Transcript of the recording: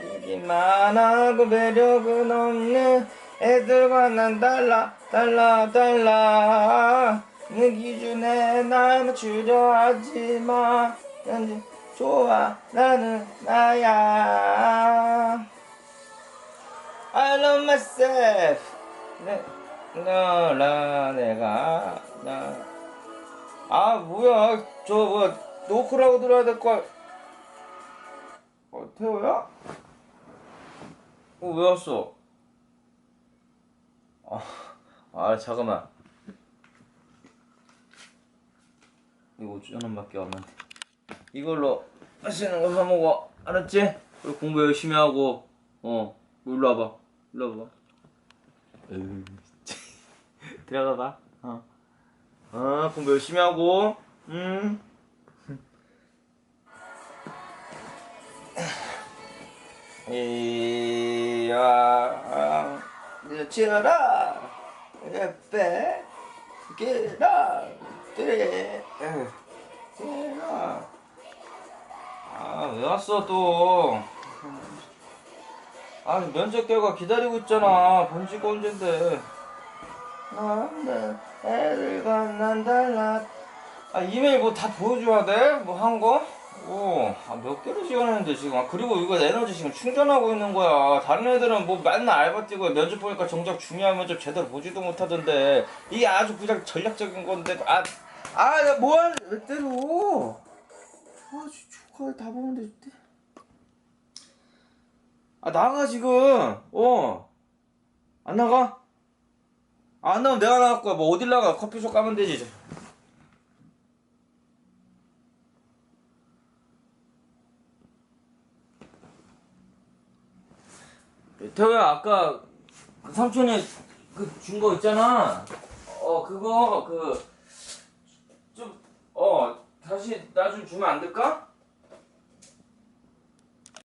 이기만 하고 매력은 없는 애들과 난 달라 달라 달라. 내 기준에 날 맞추려 하지마 난 좋아 나는 나야. I love myself. 내, 너라 내가. 나. 아 뭐야? 저뭐 노크라고 들어야 될걸? 어 태호야? 어 왜 왔어? 아, 아 잠깐만. 이거 5천 원밖에 없는데. 이걸로 맛있는 거 사먹어. 알았지? 그리고 공부 열심히 하고 어 일로 와봐. 일로 와봐. 으이, 들어가 봐. 어. 어 공부 열심히 하고 음. 이야 예빼 기라 띠 기라. 아왜 왔어 또? 아 면접 결과 기다리고 있잖아. 번지가 언젠데. 난데 애들과 난 달라. 아 이메일 뭐 다 보여줘야 돼? 뭐 한 거? 오, 아, 몇 개를 지원했는데 지금. 아, 그리고 이거 에너지 지금 충전하고 있는 거야. 다른 애들은 뭐 맨날 알바 뛰고 면접 보니까 정작 중요한 면접 제대로 보지도 못하던데. 이게 아주 그냥 전략적인 건데. 아, 아, 뭐야? 왜 때려? 아, 조카 다 보면 되지 아 나가 지금. 어 안 나가? 아, 안 나오면 내가 나갈 거야. 뭐 어딜 나가? 커피숍 가면 되지. 태호야, 아까 그 삼촌이 그 준 거 있잖아. 어, 그거 그 좀 어 다시 나 좀 주면 안 될까?